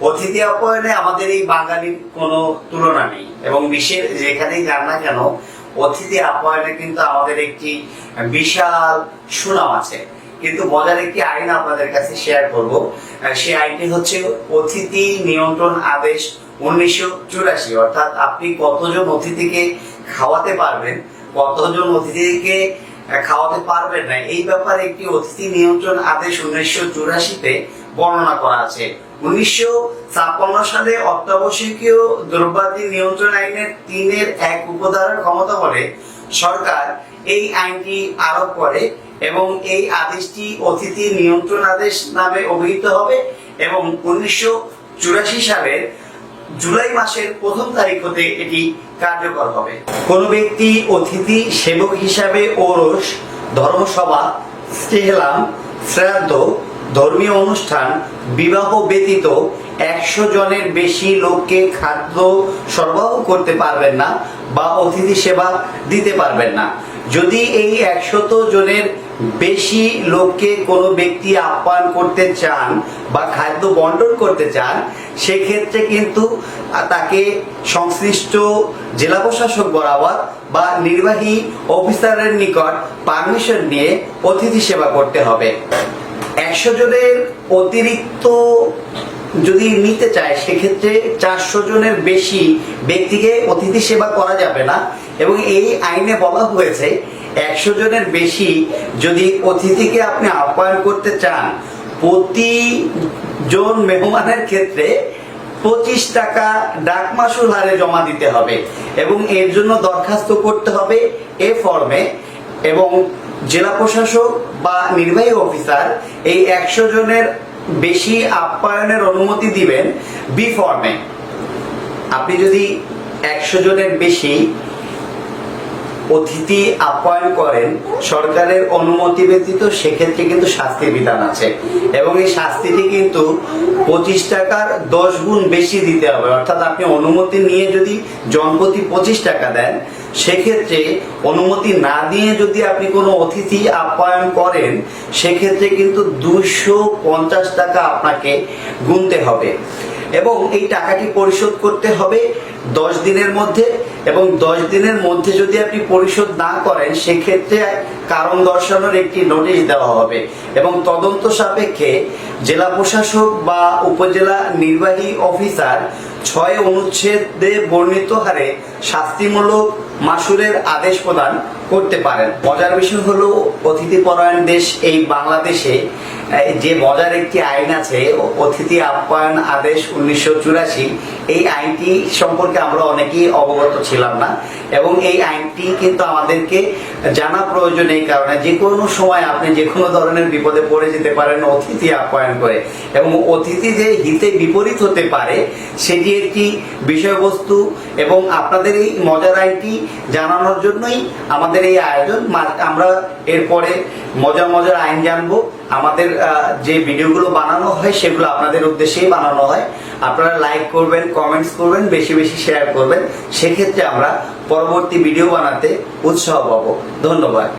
অতিথি আপ্যায়নে আমাদের এই বাঙালির কোনো তুলনা নেই। এবং বিশ্বের যেখানেই যান না কেন, অতিথি আপ্যায়নে কিন্তু আমাদের একটি বিশাল সুনাম আছে। কিন্তু মজার একটি আইন আপনাদের কাছে শেয়ার করব। সেই আইনটি হচ্ছে অতিথি নিয়ন্ত্রণ আদেশ উনিশশো চুরাশি। অর্থাৎ আপনি কতজন অতিথিকে খাওয়াতে পারবেন, কতজন অতিথিকে খাওয়াতে পারবেন না, এই ব্যাপারে একটি অতিথি নিয়ন্ত্রণ আদেশ উনিশশো চুরাশিতে বর্ণনা করা আছে। উনিশশো ছাপ্পান্ন সালে অত্যাবশ্যকীয় দ্রব্যাদি নিয়ন্ত্রণ আইনের তিনের এক উপধারার ক্ষমতা বলে সরকার এই আইনটি আরোপ করে এবং এই আদেশটি অতিথি নিয়ন্ত্রণ আদেশ নামে অভিহিত হবে এবং উনিশশো চুরাশি সালের জুলাই মাসের প্রথম তারিখ হতে এটি কার্যকর হবে। কোন ব্যক্তি অতিথি সেবক হিসাবে ওরস, ধর্মসভা, স্টেহলাম, শ্রাদ্ধ ধর্মীয় অনুষ্ঠান বিবাহ ব্যতীত একশো জনের বেশি লোককে খাদ্য সরবরাহ করতে পারবেন না বা অতিথি সেবা দিতে পারবেন না। যদি এই একশত জনের বেশি লোককে কোনো ব্যক্তি আপ্যায়ন করতে চান বা খাদ্য বন্টন করতে চান, সেক্ষেত্রে কিন্তু তাকে সংশ্লিষ্ট জেলা প্রশাসক বরাবর বা নির্বাহী অফিসারের নিকট পারমিশন নিয়ে অতিথি সেবা করতে হবে। একশো জনের অতিরিক্ত যদি নিতে চায়, সেক্ষেত্রে চারশো জনের বেশি ব্যক্তিকে অতিথি সেবা করা যাবে না। এবং এই আইনে বলা হয়েছে, একশো জনের বেশি যদি অতিথিকে আপনি আপ্যায়ন করতে চান প্রতি জন মেহমানের ক্ষেত্রে পঁচিশ টাকা ডাক মাসুল হারে জমা দিতে হবে। এবং এর জন্য দরখাস্ত করতে হবে এ ফর্মে এবং জেলা প্রশাসক বা নির্বাহী অফিসার এই একশো জনের বেশি আপ্যায়নের অনুমতি দিবেন বি ফর্মে আপনি যদি একশো জনের বেশি অতিথি আপ্যায়ন করেন, সরকারের অনুমতি ব্যতীত সেক্ষেত্রে কিন্তু শাস্তির বিধান আছে। এবং এই শাস্তিটি কিন্তু পঁচিশ টাকার দশ গুণ বেশি দিতে হবে। অর্থাৎ আপনি অনুমতি নিয়ে যদি জনপ্রতি পঁচিশ টাকা দেন, সেক্ষেত্রে অনুমতি না দিয়ে যদি আপনি কোনো অতিথি আপ্যায়ন করেন, সেক্ষেত্রে কিন্তু দুশো পঞ্চাশ টাকা আপনাকে গুনতে হবে। এবং এই টাকাটি পরিশোধ করতে হবে দশ দিনের মধ্যে। এবং দশ দিনের মধ্যে যদি আপনি পরিশোধ না করেন, সেক্ষেত্রে কারণ দর্শানোর একটি নোটিশ দেওয়া হবে। এবং তদন্ত সাপেক্ষে জেলা প্রশাসক বা উপজেলা নির্বাহী অফিসার ছয় অনুচ্ছেদে বর্ণিত হারে শাস্তিমূলক মাসুরের আদেশ প্রদান করতে পারেন। মজার বিষয় হলো অতিথি পরায়ণ দেশ এই বাংলাদেশে যে মজার একটি আইন আছে, অতিথি আপ্যায়ন আদেশ উনিশশো চুরাশি এই আইনটি সম্পর্কে আমরা অনেকেই অবগত ছিলাম না, এবং এই আইনটি কিন্তু আমাদেরকে জানা প্রয়োজন এই কারণে যে কোনো সময় আপনি যে কোনো ধরনের বিপদে পড়ে যেতে পারেন, অতিথি আপ্যায়ন করে। এবং অতিথি যে হিতে বিপরীত হতে পারে, সেটি একটি বিষয়বস্তু, এবং আপনাদের এই মজার আইনটি জানানোর জন্যই আমাদের এই আয়োজন। আমরা এরপরে মজার মজার আইন জানব। আমাদের যে ভিডিওগুলো বানানো হয়, সেগুলো আপনাদের উদ্দেশ্যেই বানানো হয়। আপনারা লাইক করবেন কমেন্টস করবেন, বেশি বেশি শেয়ার করবেন। সেক্ষেত্রে আমরা পরবর্তী ভিডিও বানাতে উৎসাহ পাবো। ধন্যবাদ।